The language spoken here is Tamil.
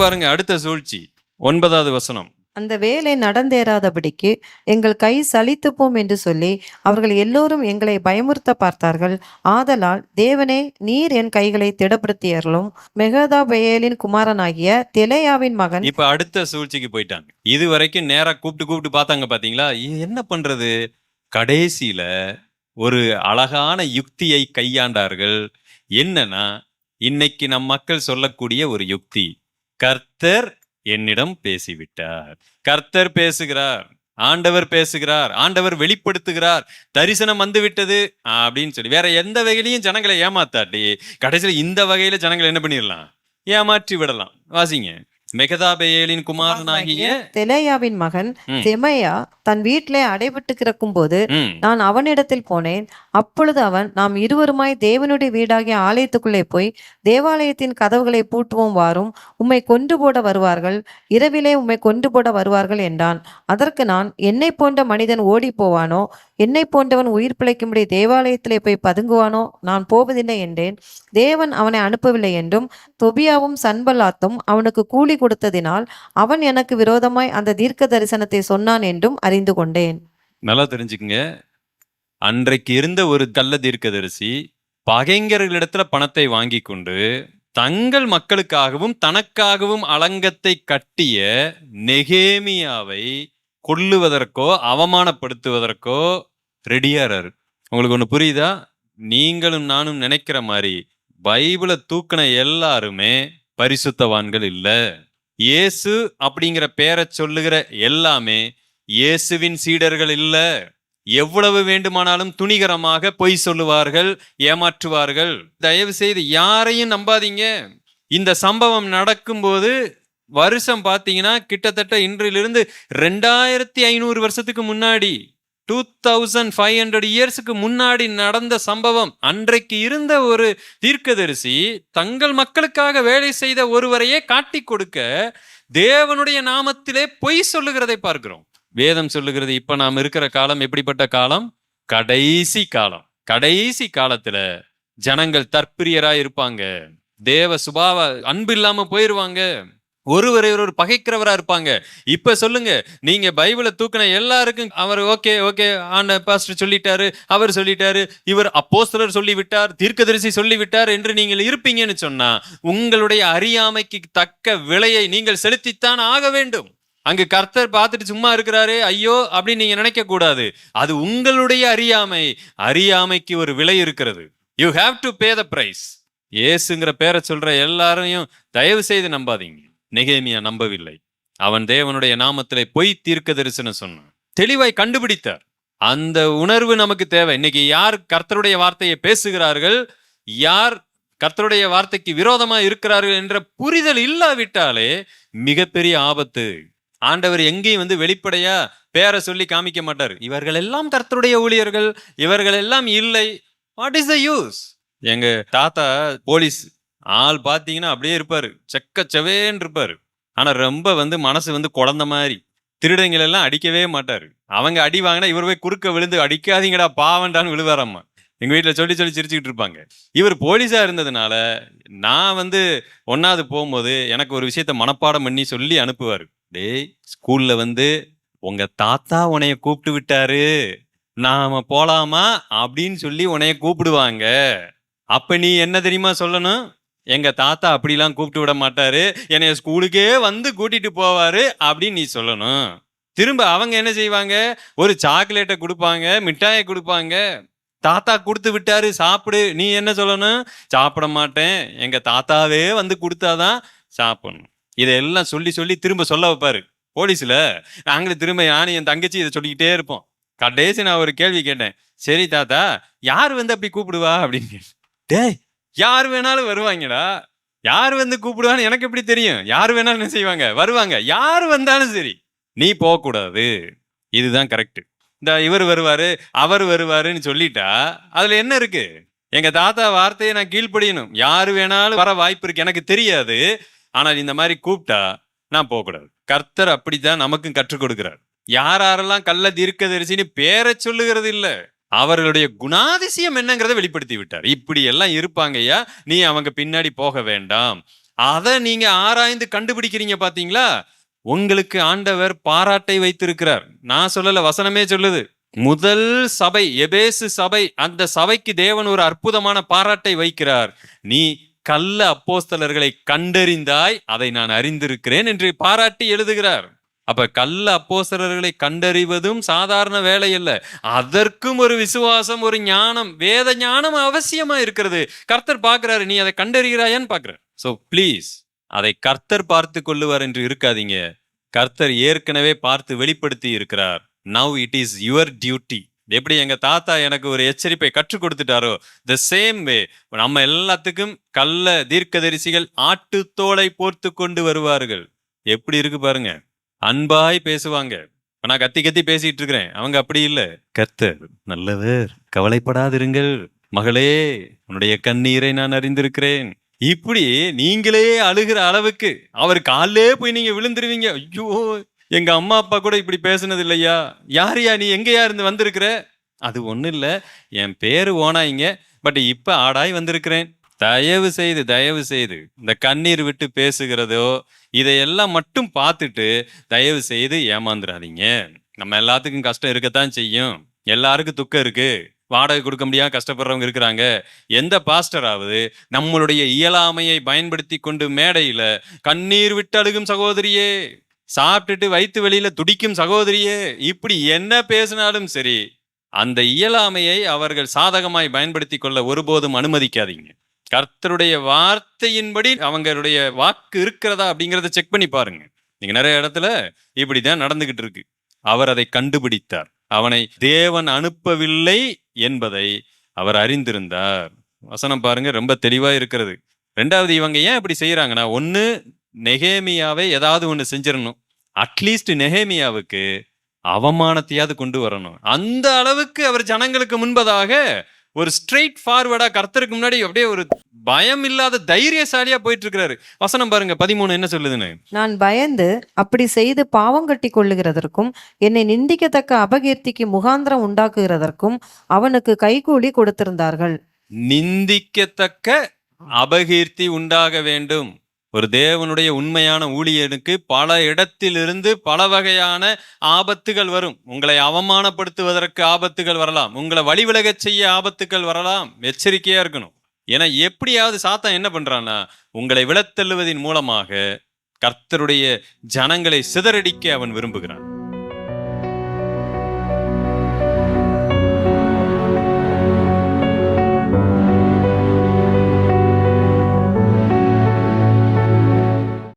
பாருங்க அடுத்த சூழ்ச்சி. ஒன்பதாவது வசனம். அந்த வேலை நடந்தேறாதபடிக்கு எங்கள் கை சலித்துப்போம் என்று சொல்லி அவர்கள் எல்லோரும் எங்களை பயமுறுத்த பார்த்தார்கள். ஆதலால் தேவனே நீர் என் கைகளை திடப்படுத்தியர்களும் மெகதா பெயலின் குமாரனாகிய தெலேயாவின் மகன் இப்ப அடுத்த சூழ்ச்சிக்கு போயிட்டாங்க. இது வரைக்கும் நேரா கூப்பிட்டு கூப்பிட்டு பார்த்தாங்க பாத்தீங்களா? என்ன பண்றது? கடைசியில ஒரு அழகான யுக்தியை கையாண்டார்கள். என்னன்னா இன்னைக்கு நம் மக்கள் சொல்லக்கூடிய ஒரு யுக்தி. கர்த்தர் என்னிடம் பேசிவிட்டார். கர்த்தர் பேசுகிறார். ஆண்டவர் பேசுகிறார். ஆண்டவர் வெளிப்படுத்துகிறார். தரிசனம் வந்து விட்டது அப்படின்னு சொல்லி. வேற எந்த வகையிலையும் ஜனங்களை ஏமாத்தாட்டி கடைசியில இந்த வகையில ஜனங்களை என்ன பண்ணிடலாம்? ஏமாற்றி விடலாம். வாசிங்க. மெகதாபேயலின் குமாரனாகிய தெலேயாவின் மகன். செமையா தன் வீட்டிலே அடைபட்டு கிடக்கும்போது ம், நான் அவனிடத்தில் போனேன். அப்பொழுது அவன் நாம் இருவருமாய் தேவனுடைய வீடாகிய ஆலயத்துக்குள்ளே போய் தேவாலயத்தின் கதவுகளை பூட்டுவோம் வாரும். உம்மை கொண்டு போட வருவார்கள். இரவிலே உம்மை கொண்டு போட வருவார்கள் என்றான். அதற்கு நான் என்னை போன்ற மனிதன் ஓடி போவானோ? என்னை போன்றவன் உயிர் பிழைக்கும்படி தேவாலயத்திலே போய் பதுங்குவானோ? நான் போவதில்லை என்றேன். தேவன் அவனை அனுப்பவில்லை என்றும் தொபியாவும் சன்பல்லாத்தும் அவனுக்கு கூலி கொடுத்ததினால் அவன் எனக்கு விரோதமாய் அந்த தீர்க்க தரிசனத்தை சொன்னான் என்றும் அறிந்து கொண்டேன். நல்லா தெரிஞ்சுக்குங்க. அன்றைக்கு இருந்த ஒரு கள்ள தீர்க்கதரிசி பகைஞர்களிடத்துல பணத்தை வாங்கி கொண்டு தங்கள் மக்களுக்காகவும் தனக்காகவும் அலங்கத்தை கட்டிய நெகேமியாவை கொல்லுவதற்கோ அவமானப்படுத்துவதற்கோ ரெடியாராரு உங்களுக்கு ஒண்ணு புரியுதா? நீங்களும் நானும் நினைக்கிற மாதிரி பைபிளை தூக்கின எல்லாருமே பரிசுத்தவான்கள் இல்ல. இயேசு அப்படிங்கிற பேரை சொல்லுகிற எல்லாமே இயேசுவின் சீடர்கள் இல்ல. எவ்வளவு வேண்டுமானாலும் துணிகரமாக பொய் சொல்லுவார்கள் ஏமாற்றுவார்கள். தயவு செய்து யாரையும் நம்பாதீங்க. இந்த சம்பவம் நடக்கும்போது வருஷம் பார்த்தீங்கன்னா கிட்டத்தட்ட இன்றிலிருந்து ரெண்டாயிரத்தி ஐநூறு வருஷத்துக்கு முன்னாடி டூ தௌசண்ட் ஃபைவ் ஹண்ட்ரட் இயர்ஸுக்கு முன்னாடி நடந்த சம்பவம் அன்றைக்கு இருந்த ஒரு தீர்க்கதரிசி தங்கள் மக்களுக்காக வேலை செய்த ஒருவரையே காட்டி கொடுக்க தேவனுடைய நாமத்திலே பொய் சொல்லுகிறதை பார்க்கிறோம். வேதம் சொல்லுகிறது இப்ப நாம் இருக்கிற காலம் எப்படிப்பட்ட காலம்? கடைசி காலம். கடைசி காலத்துல ஜனங்கள் தற்பிரியரா இருப்பாங்க தேவ சுபாவ அன்பு இல்லாம போயிருவாங்க. ஒருவரை ஒருவர் பகைக்கிறவரா இருப்பாங்க. இப்ப சொல்லுங்க நீங்க பைபிளை தூக்கின எல்லாருக்கும் அவர் ஓகே ஓகே ஆன பாஸ்டர் சொல்லிட்டாரு அவர் சொல்லிட்டாரு இவர் அப்போஸ்தலர் சொல்லிவிட்டார் தீர்க்கதரிசி சொல்லிவிட்டார் என்று நீங்கள் இருப்பீங்கன்னு சொன்னா உங்களுடைய அறியாமைக்கு தக்க விலையை நீங்கள் செலுத்தித்தான் ஆக வேண்டும். அங்கு கர்த்தர் பார்த்துட்டு சும்மா இருக்கிறாரு ஐயோ அப்படின்னு நீங்க நினைக்க கூடாது. அது உங்களுடைய அறியாமை அறியாமைக்கு ஒரு விலை இருக்கிறது. You have to pay the price ஏசுங்கிற பேரை சொல்ற எல்லாரையும் தயவு செய்து நம்பாதீங்க. நெகேமியா நம்பவில்லை. அவன் தேவனுடைய நாமத்திலே பொய் தீர்க்க தரிசனம் சொன்னான். தெளிவாய் கண்டுபிடித்தார். அந்த உணர்வு நமக்கு தேவை. இன்னைக்கு யார் கர்த்தருடைய வார்த்தையை பேசுகிறார்கள்? யார் கர்த்தருடைய வார்த்தைக்கு விரோதமாக இருக்கிறார்கள் என்ற புரிதல் இல்லாவிட்டாலே மிகப்பெரிய ஆபத்து. ஆண்டவர் எங்கேயும் வந்து வெளிப்படையா பேரை சொல்லி காமிக்க மாட்டார். இவர்கள் எல்லாம் கர்த்தருடைய ஊழியர்கள். இவர்கள் எல்லாம் இல்லை. வாட் இஸ் த யூஸ் எங்க தாத்தா போலீஸ் ஆள் பார்த்தீங்கன்னா அப்படியே இருப்பார். செக்க செவேன்னு இருப்பார். ஆனால் ரொம்ப வந்து மனசு வந்து குழந்த மாதிரி. திருடங்களெல்லாம் அடிக்கவே மாட்டார். அவங்க அடி வாங்கினா இவர் போய் குறுக்க விழுந்து அடிக்காதீங்கடா பாவண்டான்னு விழுவாராம்மா எங்கள் வீட்டில் சொல்லி சொல்லி சிரிச்சுக்கிட்டு இருப்பாங்க. இவர் போலீஸாக இருந்ததுனால நான் வந்து ஒன்றாவது போகும்போது எனக்கு ஒரு விஷயத்த மனப்பாடம் பண்ணி சொல்லி அனுப்புவார். டேய் ஸ்கூலில் வந்து உங்கள் தாத்தா உன்னைய கூப்பிட்டு விட்டாரு. நாம போலாமா? அப்படின்னு சொல்லி உன்னைய கூப்பிடுவாங்க. அப்ப நீ என்ன தெரியுமா சொல்லணும்? எங்க தாத்தா அப்படிலாம் கூப்பிட்டு விட மாட்டாரு. என்னைய ஸ்கூலுக்கே வந்து கூட்டிட்டு போவாரு அப்படின்னு நீ சொல்லணும். திரும்ப அவங்க என்ன செய்வாங்க? ஒரு சாக்லேட்டை கொடுப்பாங்க மிட்டாயை கொடுப்பாங்க. தாத்தா கொடுத்து விட்டாரு சாப்பிடு. நீ என்ன சொல்லணும்? சாப்பிட மாட்டேன். எங்க தாத்தாவே வந்து கொடுத்தாதான் சாப்பிடணும். இதெல்லாம் சொல்லி சொல்லி திரும்ப சொல்ல வைப்பாரு. போலீஸ்ல. நாங்களும் திரும்ப யானை என் தங்கச்சி இதை சொல்லிக்கிட்டே இருப்போம். கடைசி நான் ஒரு கேள்வி கேட்டேன். சரி தாத்தா யார் வந்து அப்படி கூப்பிடுவா அப்படின்னு டேய் யார் வேணாலும் வருவாங்கடா. யார் வந்து கூப்பிடுவான்னு எனக்கு எப்படி தெரியும்? யார் வேணாலும் என்ன செய்வாங்க? வருவாங்க. யார் வந்தாலும் சரி. நீ போகக்கூடாது. இதுதான் கரெக்ட். இந்த இவர் வருவாரு அவர் வருவாருன்னு சொல்லிட்டா அதுல என்ன இருக்கு? எங்க தாத்தா வார்த்தையை நான் கீழ்ப்படியணும். யாரு வேணாலும் வர வாய்ப்பு இருக்கு. எனக்கு தெரியாது. ஆனால் இந்த மாதிரி கூப்பிட்டா நான் போகக்கூடாது. கர்த்தர் அப்படித்தான் நமக்கும் கற்றுக் கொடுக்கிறார். யார் யாரெல்லாம் கள்ள தீர்க்கதரிசின்னு பேரை சொல்லுகிறது இல்லை. அவர்களுடைய குணாதிசயம் என்னங்கிறத வெளிப்படுத்தி விட்டார். இப்படி எல்லாம் இருப்பாங்க ஐயா நீ அவங்க பின்னாடி போக வேண்டாம். அதை நீங்க ஆராய்ந்து கண்டுபிடிக்கிறீங்க பாத்தீங்களா? உங்களுக்கு ஆண்டவர் பாராட்டை வைத்திருக்கிறார். நான் சொல்லல வசனமே சொல்லுது. முதல் சபை எபேசு சபை அந்த சபைக்கு தேவன் ஒரு அற்புதமான பாராட்டை வைக்கிறார். நீ கள்ள அப்போஸ்தலர்களை கண்டறிந்தாய் அதை நான் அறிந்திருக்கிறேன் என்று பாராட்டி எழுதுகிறார். அப்ப கள்ள அப்போசரர்களை கண்டறிவதும் சாதாரண வேலை அல்ல அதற்கும் ஒரு விசுவாசம் ஒரு ஞானம் வேத ஞானம் அவசியமா இருக்கிறது. கர்த்தர் பார்க்கிறாரு நீ அதை கண்டறிகிறாயான்னு பார்க்கிறார். சோ ப்ளீஸ் அதை கர்த்தர் பார்த்து கொள்ளுவார் என்று இருக்காதீங்க. கர்த்தர் ஏற்கனவே பார்த்து வெளிப்படுத்தி இருக்கிறார். Now it is your duty எப்படி எங்க தாத்தா எனக்கு ஒரு எச்சரிப்பை கற்றுக் கொடுத்துட்டாரோ த சேம் வே நம்ம எல்லாத்துக்கும் கள்ள தீர்க்கதரிசிகள் ஆட்டுத்தோலை போர்த்து கொண்டு வருவார்கள். எப்படி இருக்கு பாருங்க. அன்பாய் பேசுவாங்க. நான் கத்தி கத்தி பேசிட்டு இருக்கிறேன். அவங்க அப்படி இல்ல. கர்த்தர் நல்லவர். கவலைப்படாதிருங்கள். மகளே உன்னுடைய கண்ணீரை நான் அறிந்திருக்கிறேன். இப்படி நீங்களே அழுகிற அளவுக்கு அவர் காலிலே போய் நீங்க விழுந்துருவீங்க. ஐயோ எங்க அம்மா அப்பா கூட இப்படி பேசுனது இல்லையா? யாரையா நீ? எங்கயா இருந்து வந்திருக்கிற? அது ஒண்ணும் இல்ல. என் பேரு ஓனாயிங்க. பட் இப்ப ஆடாய் வந்திருக்கிறேன். தயவு செய்து தயவு செய்து இந்த கண்ணீர் விட்டு பேசுகிறதோ இதையெல்லாம் மட்டும் பார்த்துட்டு தயவு செய்து ஏமாந்துடாதீங்க நம்ம எல்லாத்துக்கும் கஷ்டம் இருக்கத்தான் செய்யும். எல்லாருக்கும் துக்கம் இருக்கு. வாடகை கொடுக்க முடியாம கஷ்டப்படுறவங்க இருக்கிறாங்க. எந்த பாஸ்டராவது நம்மளுடைய இயலாமையை பயன்படுத்தி கொண்டு மேடையில கண்ணீர் விட்டு அழுகும் சகோதரியே சாப்பிட்டுட்டு வயிற்று வெளியில துடிக்கும் சகோதரியே இப்படி என்ன பேசினாலும் சரி அந்த இயலாமையை அவர்கள் சாதகமாய் பயன்படுத்தி கொள்ள ஒருபோதும் அனுமதிக்காதீங்க. கர்த்தருடைய வார்த்தையின்படி அவங்களுடைய வாக்கு இருக்கிறதா அப்படிங்கிறத செக் பண்ணி பாருங்க. நீங்க நிறைய இடத்துல இப்படிதான் நடந்துகிட்டு இருக்கு. அவர் அதை கண்டுபிடித்தார். அவனை தேவன் அனுப்பவில்லை என்பதை அவர் அறிந்திருந்தார். வசனம் பாருங்க ரொம்ப தெளிவா இருக்கிறது. ரெண்டாவது இவங்க ஏன் இப்படி செய்யறாங்கன்னா ஒன்று நெகேமியாவை ஏதாவது ஒன்று செஞ்சிடணும். அட்லீஸ்ட் நெகேமியாவுக்கு அவமானத்தையாவது கொண்டு வரணும். அந்த அளவுக்கு அவர் ஜனங்களுக்கு முன்பதாக ஒரு ஸ்ட்ரெயிட் ஃபார்வர்டா கர்த்தருக்கு முன்னாடி அப்படியே ஒரு பயம் இல்லாத தைரியசாலியா போயிட்டு இருக்கிறாரு வசனம் பாருங்க பதிமூணு என்ன சொல்லுதுன்னு? நான் பயந்து அப்படி செய்து பாவம் கட்டி கொள்ளுகிறதற்கும் என்னை நிந்திக்கத்தக்க அபகீர்த்திக்கு முகாந்திரம் உண்டாக்குகிறதற்கும் அவனுக்கு கைகூலி கொடுத்திருந்தார்கள். நிந்திக்கத்தக்க அபகீர்த்தி உண்டாக வேண்டும். ஒரு தேவனுடைய உண்மையான ஊழியனுக்கு பல இடத்திலிருந்து பல வகையான ஆபத்துகள் வரும். உங்களை அவமானப்படுத்துவதற்கு ஆபத்துகள் வரலாம். உங்களை வழிவிலகச் செய்ய ஆபத்துகள் வரலாம். எச்சரிக்கையா இருக்கணும். ஏன்னா எப்படியாவது சாத்தான் என்ன பண்றான்னா உங்களை விழத்தள்ளுவதின் மூலமாக கர்த்தருடைய ஜனங்களை சிதறடிக்க அவன் விரும்புகிறான்.